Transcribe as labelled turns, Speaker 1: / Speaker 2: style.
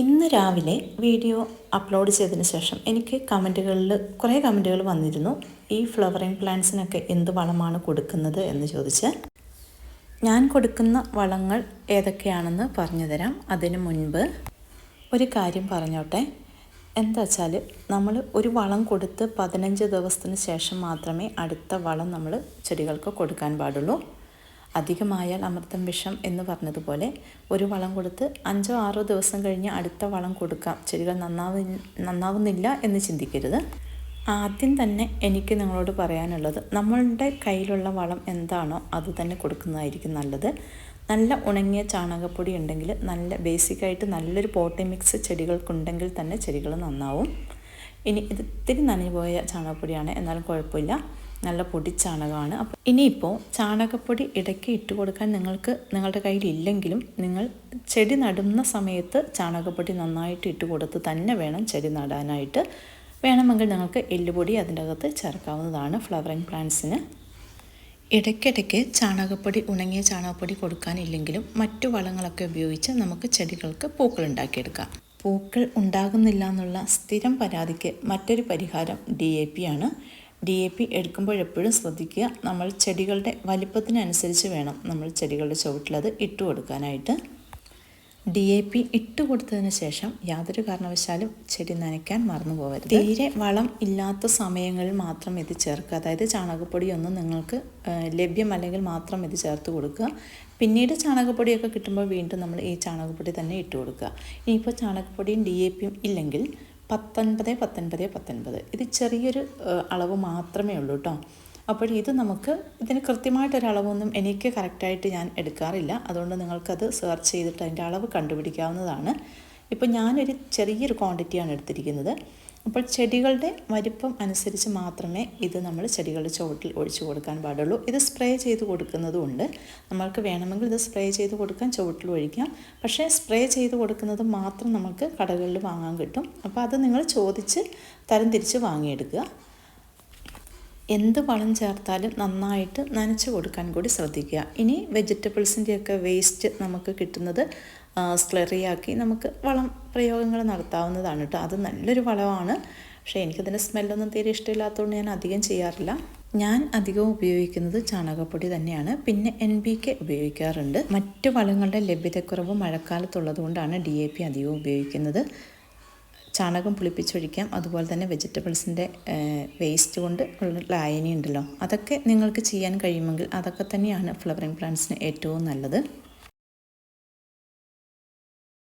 Speaker 1: ഇന്ന് രാവിലെ video upload ചെയ്തതിന് ശേഷം എനിക്ക് കമന്റുകളിൽ കുറേ കമന്റുകൾ വന്നിരുന്നു. ഈ ഫ്ലവറിങ് പ്ലാന്റ്സിനൊക്കെ എന്ത് വളമാണ് കൊടുക്കുന്നത് എന്ന് ചോദിച്ച്. ഞാൻ കൊടുക്കുന്ന വളങ്ങൾ ഏതൊക്കെയാണെന്ന് പറഞ്ഞു തരാം. അതിനു മുൻപ് ഒരു കാര്യം പറഞ്ഞോട്ടെ. എന്താ വെച്ചാൽ നമ്മൾ ഒരു വളം കൊടുത്ത് പതിനഞ്ച് ദിവസത്തിന് ശേഷം മാത്രമേ അടുത്ത വളം നമ്മൾ ചെടികൾക്ക് കൊടുക്കാൻ പാടുള്ളൂ. അധികമായാൽ അമൃതം വിഷം എന്ന് പറഞ്ഞതുപോലെ ഒരു വളം കൊടുത്ത് അഞ്ചോ ആറോ ദിവസം കഴിഞ്ഞ് അടുത്ത വളം കൊടുക്കാം. ചെടികൾ നന്നാവി നന്നാവുന്നില്ല എന്ന് ചിന്തിക്കരുത്. ആദ്യം തന്നെ എനിക്ക് നിങ്ങളോട് പറയാനുള്ളത് നമ്മളുടെ കയ്യിലുള്ള വളം എന്താണോ അത് തന്നെ കൊടുക്കുന്നതായിരിക്കും നല്ലത്. നല്ല ഉണങ്ങിയ ചാണകപ്പൊടി ഉണ്ടെങ്കിൽ നല്ല ബേസിക്കായിട്ട് നല്ലൊരു പോട്ടി മിക്സ് ചെടികൾക്കുണ്ടെങ്കിൽ തന്നെ ചെടികൾ നന്നാവും. ഇനി ഇത് ഇത്തിരി നനഞ്ഞുപോയ ചാണകപ്പൊടിയാണ്. എന്നാലും കുഴപ്പമില്ല. നല്ല പൊടി ചാണകമാണ്. അപ്പോൾ ഇനിയിപ്പോൾ ചാണകപ്പൊടി ഇടയ്ക്ക് ഇട്ട് കൊടുക്കാൻ നിങ്ങൾക്ക് നിങ്ങളുടെ കയ്യിൽ ഇല്ലെങ്കിലും നിങ്ങൾ ചെടി നടുന്ന സമയത്ത് ചാണകപ്പൊടി നന്നായിട്ട് ഇട്ട് കൊടുത്ത് തന്നെ വേണം ചെടി നടാനായിട്ട്. വേണമെങ്കിൽ നിങ്ങൾക്ക് എല്ലുപൊടി അതിന്റെ അകത്ത് ചേർക്കാവുന്നതാണ് ഫ്ലവറിങ് പ്ലാന്റ്സിന്. ഇടയ്ക്കിടയ്ക്ക് ചാണകപ്പൊടി ഉണങ്ങിയ ചാണകപ്പൊടി കൊടുക്കാനില്ലെങ്കിലും മറ്റു വളങ്ങളൊക്കെ ഉപയോഗിച്ച് നമുക്ക് ചെടികൾക്ക് പൂക്കൾ ഉണ്ടാക്കിയെടുക്കാം. പൂക്കൾ ഉണ്ടാകുന്നില്ല എന്നുള്ള സ്ഥിരം പരാതിക്ക് മറ്റൊരു പരിഹാരം ഡി എ പി ആണ്. ഡി എ പി എടുക്കുമ്പോഴെപ്പോഴും ശ്രദ്ധിക്കുക. നമ്മൾ ചെടികളുടെ വലിപ്പത്തിനനുസരിച്ച് വേണം നമ്മൾ ചെടികളുടെ ചുവട്ടിലത് ഇട്ട് കൊടുക്കാനായിട്ട് ഡി എ പി ഇട്ട് കൊടുത്തതിന് ശേഷം യാതൊരു കാരണവശാലും ചെടി നനയ്ക്കാൻ മറന്നു പോകരുത്. തീരെ വളം ഇല്ലാത്ത സമയങ്ങളിൽ മാത്രം ഇത് ചേർക്കുക. അതായത് ചാണകപ്പൊടിയൊന്നും നിങ്ങൾക്ക് ലഭ്യമല്ലെങ്കിൽ മാത്രം ഇത് ചേർത്ത് കൊടുക്കുക. പിന്നീട് ചാണകപ്പൊടിയൊക്കെ കിട്ടുമ്പോൾ വീണ്ടും നമ്മൾ ഈ ചാണകപ്പൊടി തന്നെ ഇട്ട് കൊടുക്കുക. ഇനിയിപ്പോൾ ചാണകപ്പൊടിയും ഡി എ പിയും ഇല്ലെങ്കിൽ പത്തൊൻപത് പത്തൊൻപത് പത്തൊൻപത്. ഇത് ചെറിയൊരു അളവ് മാത്രമേ ഉള്ളൂ കേട്ടോ അപ്പോൾ ഇത് നമുക്ക് ഇതിന് കൃത്യമായിട്ടൊരളവൊന്നും എനിക്ക് കറക്റ്റായിട്ട് ഞാൻ എടുക്കാറില്ല. അതുകൊണ്ട് നിങ്ങൾക്കത് സെർച്ച് ചെയ്തിട്ട് അതിന്റെ അളവ് കണ്ടുപിടിക്കാവുന്നതാണ്. ഇപ്പോൾ ഞാനൊരു ചെറിയൊരു ക്വാണ്ടിറ്റിയാണ് എടുത്തിരിക്കുന്നത്. അപ്പോൾ ചെടികളുടെ വലിപ്പം അനുസരിച്ച് മാത്രമേ ഇത് നമ്മൾ ചെടികളുടെ ചുവട്ടിൽ ഒഴിച്ചു കൊടുക്കാൻ പാടുള്ളൂ. ഇത് സ്പ്രേ ചെയ്ത് കൊടുക്കുന്നതുമുണ്ട് നമ്മൾക്ക് വേണമെങ്കിൽ ഇത് സ്പ്രേ ചെയ്ത് കൊടുക്കാൻ ചുവട്ടിൽ ഒഴിക്കാം. പക്ഷേ സ്പ്രേ ചെയ്ത് കൊടുക്കുന്നത് മാത്രം നമുക്ക് കടകളിൽ വാങ്ങാൻ കിട്ടും. അപ്പോൾ അത് നിങ്ങൾ ചോദിച്ച് തരം തിരിച്ച് വാങ്ങിയെടുക്കുക. എന്ത് വളം ചേർത്താലും നന്നായിട്ട് നനച്ച് കൊടുക്കാൻ കൂടി ശ്രദ്ധിക്കുക. ഇനി വെജിറ്റബിൾസിന്റെയൊക്കെ വേസ്റ്റ് നമുക്ക് കിട്ടുന്നത് സ്ലറിയാക്കി നമുക്ക് വളം പ്രയോഗങ്ങൾ നടത്താവുന്നതാണ് കേട്ടോ. അത് നല്ലൊരു വളമാണ്. പക്ഷേ എനിക്കതിന്റെ സ്മെല്ലൊന്നും തീരെ ഇഷ്ടമില്ലാത്തതുകൊണ്ട് ഞാൻ അധികം ചെയ്യാറില്ല. ഞാൻ അധികം ഉപയോഗിക്കുന്നത് ചാണകപ്പൊടി തന്നെയാണ്. പിന്നെ എൻ ബി കെ ഉപയോഗിക്കാറുണ്ട്. മറ്റു വളങ്ങളുടെ ലഭ്യതക്കുറവ് മഴക്കാലത്തുള്ളത് കൊണ്ടാണ് ഡി എ പി അധികം ഉപയോഗിക്കുന്നത്. ചാണകം പുളിപ്പിച്ചൊഴിക്കാം. അതുപോലെ തന്നെ വെജിറ്റബിൾസിന്റെ വേസ്റ്റ് കൊണ്ട് ഉള്ള ലായനി ഉണ്ടല്ലോ അതൊക്കെ നിങ്ങൾക്ക് ചെയ്യാൻ കഴിയുമെങ്കിൽ അതൊക്കെ തന്നെയാണ് ഫ്ലവറിങ് പ്ലാന്റ്സിന് ഏറ്റവും നല്ലത്.